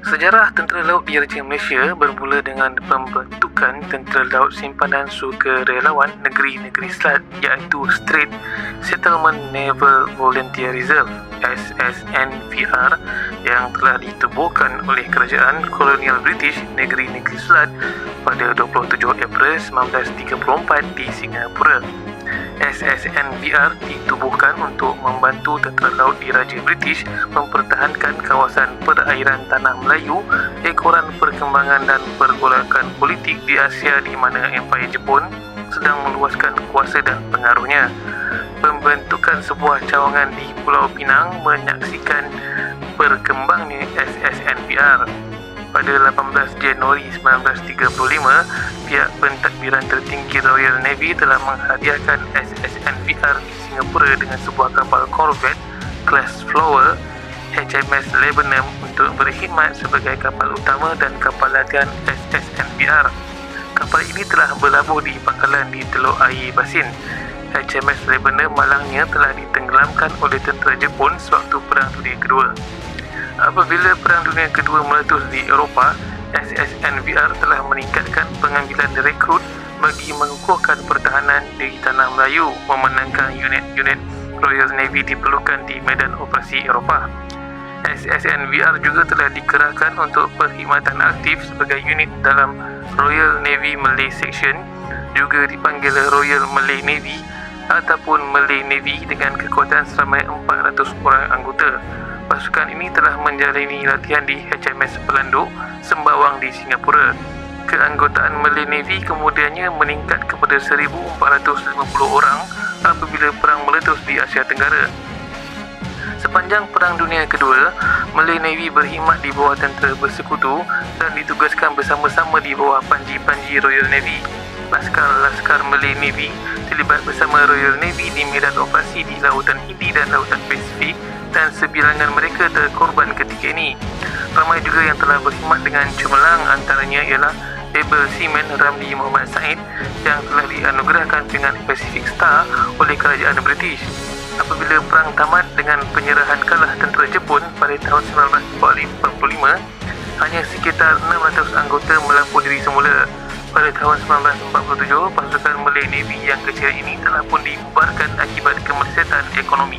Sejarah Tentera Laut Diraja Malaysia bermula dengan pembentukan Tentera Laut Simpanan Sukarelawan Negeri-Negeri Selat iaitu Strait Settlement Naval Volunteer Reserve SSNVR yang telah ditubuhkan oleh Kerajaan Kolonial British Negeri-Negeri Selat pada 27 April 1934 di Singapura. SSNVR ditubuhkan untuk membantu tentera laut diraja British mempertahankan kawasan perairan Tanah Melayu, ekoran perkembangan dan pergolakan politik di Asia di mana Empayar Jepun sedang meluaskan kuasa dan pengaruhnya. Pembentukan sebuah cawangan di Pulau Pinang menyaksikan berkembangnya SSNVR pada 18 Januari 1935, pihak pentadbiran tertinggi Royal Navy telah menghadiahkan SSNVR di Singapura dengan sebuah kapal korvet kelas Flower HMS Lebanon untuk berkhidmat sebagai kapal utama dan kapal latihan SSNVR. Kapal ini telah berlabuh di pangkalan di Teluk Air Basin. HMS Lebanon malangnya telah ditenggelamkan oleh tentera Jepun sewaktu Perang Dunia Kedua. Apabila Perang Dunia Kedua meletus di Eropah, SSNVR telah meningkatkan pengambilan rekrut bagi mengukuhkan pertahanan di Tanah Melayu memenangkan unit-unit Royal Navy diperlukan di medan operasi Eropah. SSNVR juga telah dikerahkan untuk perkhidmatan aktif sebagai unit dalam Royal Navy Malay Section juga dipanggil Royal Malay Navy ataupun Malay Navy dengan kekuatan seramai 400 orang anggota pasukan ini telah menjalani latihan di HMS Pelanduk, Sembawang di Singapura. Keanggotaan Malay Navy kemudiannya meningkat kepada 1,450 orang apabila perang meletus di Asia Tenggara. Sepanjang Perang Dunia Kedua, Malay Navy berkhidmat di bawah tentera bersekutu dan ditugaskan bersama-sama di bawah panji-panji Royal Navy. Laskar-laskar Malay Navy terlibat bersama Royal Navy di medan operasi di Lautan Hindi dan Lautan Pasifik dan sebilangan mereka terkorban ketika ini. Ramai juga yang telah berkhidmat dengan cemerlang antaranya ialah Able Seaman Ramli Muhammad Said yang telah dianugerahkan dengan Pacific Star oleh kerajaan British. Apabila perang tamat dengan penyerahan kalah tentera Jepun pada tahun 1945, hanya sekitar 600 anggota melampau diri semula. Pada tahun 1947, pasukan Malay Navy yang kecil ini telah pun dibubarkan akibat kemersatan ekonomi.